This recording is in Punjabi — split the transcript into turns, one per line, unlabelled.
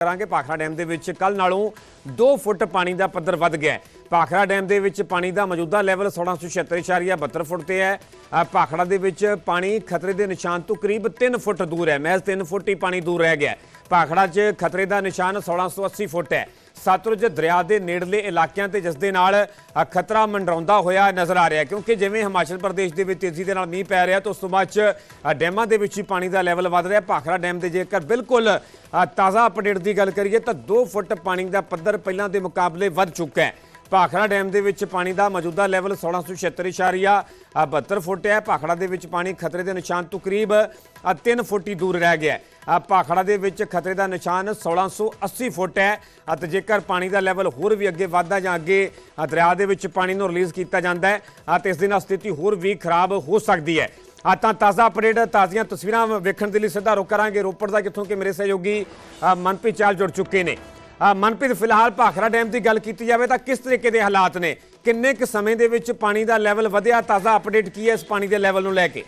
ਕਰਾਂਗੇ ਭਾਖੜਾ ਡੈਮ ਦੇ ਵਿੱਚ। ਕੱਲ ਨਾਲੋਂ 2 ਫੁੱਟ ਪਾਣੀ ਦਾ ਪੱਧਰ ਵੱਧ ਗਿਆ ਭਾਖੜਾ ਡੈਮ ਦੇ ਵਿੱਚ ਪਾਣੀ ਦਾ ਮੌਜੂਦਾ ਲੈਵਲ 1676.72 ਫੁੱਟ ਤੇ ਹੈ। ਭਾਖੜਾ ਦੇ ਵਿੱਚ ਪਾਣੀ ਖਤਰੇ ਦੇ ਨਿਸ਼ਾਨ ਤੋਂ ਕਰੀਬ 3 ਫੁੱਟ ਦੂਰ ਹੈ। ਮਹਿਜ਼ 3 ਫੁੱਟ ਹੀ ਪਾਣੀ ਦੂਰ ਰਹਿ ਗਿਆ ਭਾਖੜਾ 'ਚ ਖਤਰੇ ਦਾ ਨਿਸ਼ਾਨ 1680 ਫੁੱਟ ਹੈ। ਸਤਲੁਜ ਦਰਿਆ ਦੇ ਨੇੜਲੇ ਇਲਾਕਿਆਂ ਤੇ ਜਿਸ ਦੇ ਨਾਲ ਖਤਰਾ ਮੰਡਰਾਉਂਦਾ ਹੋਇਆ ਨਜ਼ਰ ਆ ਰਿਹਾ ਕਿਉਂਕਿ ਜਿਵੇਂ ਹਿਮਾਚਲ ਪ੍ਰਦੇਸ਼ ਦੇ ਵਿੱਚ ਤੇਜ਼ੀ ਦੇ ਨਾਲ ਮੀਂਹ ਪੈ ਰਿਹਾ, ਤਾਂ ਉਸ ਤੋਂ ਬਾਅਦ 'ਚ ਡੈਮਾਂ ਦੇ ਵਿੱਚ ਹੀ ਪਾਣੀ ਦਾ ਲੈਵਲ ਵੱਧ ਰਿਹਾ। ਭਾਖੜਾ ਡੈਮ ਦੇ ਜੇਕਰ ਬਿਲਕੁਲ ਤਾਜ਼ਾ ਅਪਡੇਟ ਦੀ ਗੱਲ ਕਰੀਏ, ਤਾਂ 2 ਫੁੱਟ ਪਾਣੀ ਦਾ ਪੱਧਰ ਪਹਿਲਾਂ ਦੇ ਮੁਕਾਬਲੇ ਵੱਧ ਚੁੱਕਾ ਹੈ। ਭਾਖੜਾ ਡੈਮ ਦੇ ਵਿੱਚ ਪਾਣੀ ਦਾ ਮੌਜੂਦਾ ਲੈਵਲ 1676.72 ਫੁੱਟ ਹੈ, ਭਾਖੜਾ ਦੇ ਵਿੱਚ ਪਾਣੀ ਖਤਰੇ ਦੇ ਨਿਸ਼ਾਨ ਤੋਂ ਕਰੀਬ 3 ਫੁੱਟ ਹੀ ਦੂਰ ਰਹਿ ਗਿਆ ਹੈ। ਭਾਖੜਾ ਦੇ ਵਿੱਚ ਖਤਰੇ ਦਾ ਨਿਸ਼ਾਨ 1680 ਫੁੱਟ ਹੈ ਅਤੇ ਜੇਕਰ ਪਾਣੀ ਦਾ ਲੈਵਲ ਹੋਰ ਵੀ ਅੱਗੇ ਵਧਦਾ ਜਾਂ ਅੱਗੇ ਦਰਿਆ ਦੇ ਵਿੱਚ ਪਾਣੀ ਨੂੰ ਰਿਲੀਜ਼ ਕੀਤਾ ਜਾਂਦਾ ਹੈ ਅਤੇ ਇਸ ਦੇ ਨਾਲ ਸਥਿਤੀ ਹੋਰ ਵੀ ਖਰਾਬ ਹੋ ਸਕਦੀ ਹੈ। ਆ ਤਾਂ ਤਾਜ਼ਾ ਅਪਡੇਟ ਤਾਜ਼ੀਆਂ ਤਸਵੀਰਾਂ ਵੇਖਣ ਦੇ ਲਈ ਸਿੱਧਾ ਰੁਕ ਕਰਾਂਗੇ। ਰੋਪੜ ਦਾ ਜਿੱਥੋਂ ਕਿ ਮੇਰੇ ਸਹਿਯੋਗੀ ਮਨਪ੍ਰੀਤ ਚਾਲ ਜੁੜ ਚੁੱਕੇ ਨੇ। ਮਨਪ੍ਰੀਤ, ਫਿਲਹਾਲ ਭਾਖਰਾ ਡੈਮ ਦੀ ਗੱਲ ਕੀਤੀ ਜਾਵੇ ਤਾਂ ਕਿਸ ਤਰੀਕੇ ਦੇ ਹਾਲਾਤ ਨੇ? ਕਿੰਨੇ ਕੁ ਸਮੇਂ ਦੇ ਵਿੱਚ ਪਾਣੀ ਦਾ ਲੈਵਲ ਵਧਿਆ? ਤਾਜ਼ਾ ਅਪਡੇਟ ਕੀ ਹੈ ਇਸ ਪਾਣੀ ਦੇ ਲੈਵਲ ਨੂੰ ਲੈ ਕੇ?